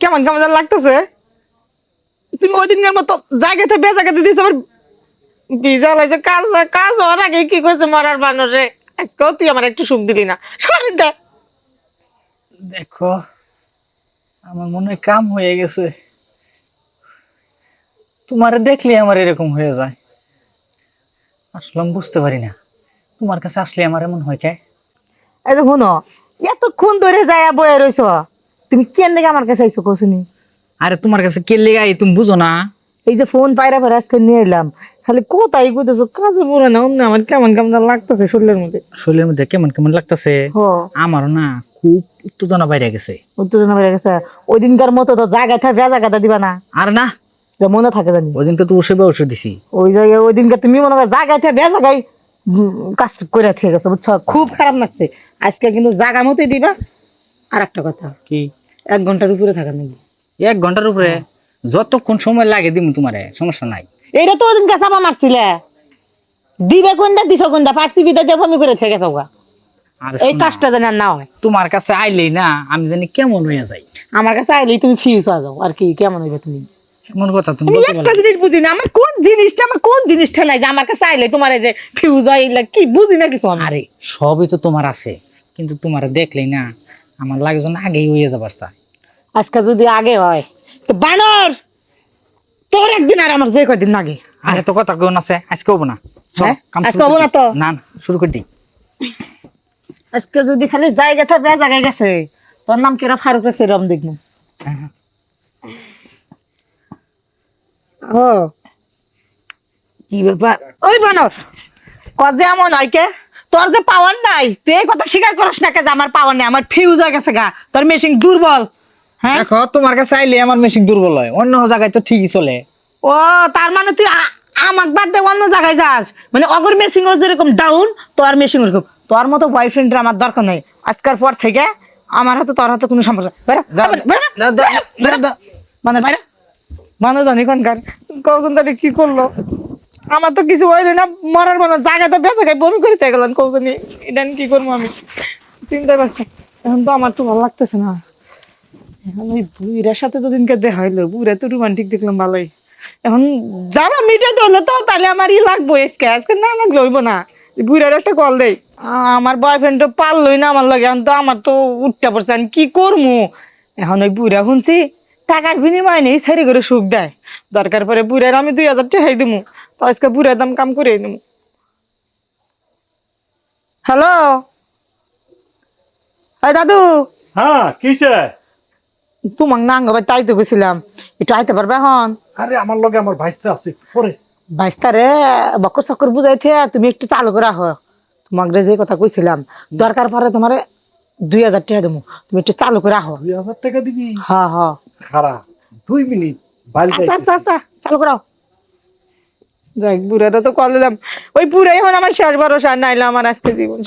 কেমন কেমন যেন লাগতেছে। তুমি ওই দিনের মতো জায়গাতে বে জায়গাতে দিয়েছ আবার লাগছে কাজ কাজ হওয়ার আগে কি করছে মরার মানুষে আজকেও তুই আমার একটু সুখ দিলি না। সরিন দে। দেখো আমার মনে হয় কাম হয়ে গেছে। তোমারে দেখলে আমার এরকম হয়ে যায়। আসলে আমি বুঝতে পারি না। তোমার কাছে আসলে আমার এমন হয় কে? এই শুনো এতক্ষণ ধরে যায় বয়ে রইছ। তুমি কেন দেখে আমার কাছে আইসো কোসুনি? আরে তোমার কাছে কে লেগাই তুমি বুঝো না। এই যে ফোন পায়রা পায়রা আজকে নিয়ে এলাম। খালি কোথায় কইতেছো? কাজে পড়ে না অন্য আমার কেমন কেমন লাগতেছে শরীরের মধ্যে। শরীরের মধ্যে কেমন কেমন লাগতেছে? আমারও না খুব উত্তেজনা বাইরে গেছে। উত্তেজনা বেড়ে গেছে। ওই দিনকার মতো তো জায়গায় থাকে জায়গাটা দিবা না। আর না। মনে থাকে জানি। ওই দিনকে তো ওষুধ ওষুধ দিছি। ওই জায়গায় ওই দিনকে তুমি মনে করো জায়গায় থাকে জায়গায় কাজ করে থেকে গেছো বুঝছ? খুব খারাপ লাগছে। আজকে কিন্তু জায়গা মতোই দিবা। আর একটা কথা। কি? এক ঘণ্টার উপরে থাকা নেই এক ঘণ্টার উপরে? যতক্ষণ সময় লাগে দিমু তোমারে সমস্যা নাই। এইটা তো ওই দিনকে চাপা মারছিলে। দিবে কোনটা দিছ কোনটা? পারছি বিদা দিয়ে বমি করে থেকে গেছো এই কাজটা যেন না হয়। তোমার কাছে আইলেই না আমি জানি কেমন হয়ে যাই আমার কাছে আইলেই তুমি ফিউজ হয়ে যাও। আর কি কেমন হইবে তুমি? এমন কথা তুমি একটা জিনিস বুঝি না আমার কোন জিনিসটা আমার কোন জিনিসটা নাই যে আমার কাছে আইলে তোমার এই যে ফিউজ হয় কি বুঝি না কিছু আমি? আরে সবই তো তোমার আছে কিন্তু তোমার দেখলেই না আমার লাগে যেন আগেই হয়ে যাবার চা। আজকে যদি আগে হয় তো বানর! তোর একদিন আর আমার যে কয়দিন আগে আরে তো কথা কেউ আছে আজকে হব না। হ্যাঁ? আজকে হব না তো? না না শুরু করে দিই আজকে যদি খালি জায়গাটা বে জায়গায় গেছে। তোর নাম কেরা ফারুক রাখছে? রম দেখব ও কি ব্যাপার? ওই বানর কজে এমন হয় কে? তোর যে পাওয়ার নাই তুই এই কথা স্বীকার করিস না যে আমার পাওয়ার নাই? আমার ফিউজ হয়ে গেছে গা। তোর মেশিন দুর্বল। হ্যাঁ? দেখো তোমার কাছে আইলে আমার মেশিন দুর্বল হয়। অন্য জায়গায় তো ঠিকই চলে। ও তার মানে তুই আমাক বাদ দে অন্য জায়গায় যাস। মানে অগর মেশিন যেরকম ডাউন তোর মেশিন ওরকম। তোর মতো বয়ফ্রেন্ডের আমার দরকার নাই। আজকের পর থেকে আমার হাতে তোর হাতে কোনো দাও। মানে বাইরে। মানে জানি কোনকার কৌশন তাহলে কি করল? আমার তো কিছু হইলে না, মরার মনে জায়গা তো বেঁচে গাই বমি করিতে গেলাম কৌশনি এটা কি করব আমি? চিন্তা করছি। এখন তো আমার তো ভালো লাগতেছে না। এখন ওই বুড়িটার সাথে তো দিনকে দেখা হইল বুড়া তো রোমান্টিক দেখলাম ভালোই। এখন যারা মিটাতে হলো তো, তাহলে আমার ই লাগবো আজকে। আজকে না লাগলে হইব না। বুড়ার একটা কল দেই। আমার বয়ফ্রেন্ড তো পারলই না আমার লগে, এখন তো আমার তো উঠতে আমি কি করব এখন ওই বুড়া শুনছি টাকার বিনিময় নেই সারি করে সুখ দেয়। দরকার পরে বুড়ার আমি দুই হাজার টাকাই দিমু তো আজকে বুড়ার দাম কাম করে দিমু। হ্যালো? এই দাদু? হ্যাঁ কিসে? তোমাক না আঙ্গ তাই তো গেছিলাম একটু আইতে পারবে এখন? আরে আমার লগে আমার ভাইস্তা আছে পরে। বাইস্তারে বকর চক্কর বুঝাইতে তুমি একটু চালু করে রাখো তোমাক যে কথা কইছিলাম দরকার পরে তোমার দুই হাজার টাকা দেবো তুমি একটু চালু করে রাখো দুই হাজার টাকা দিবি? হ্যাঁ হ্যাঁ। খারাপ দুই মিনিট আচ্ছা আচ্ছা আচ্ছা চালু করাও। যাই বুড়াটা তো কল দিলাম। ওই বুড়াই এখন আমার শেষ ভরসা নাইলে আমার আজকে জীবন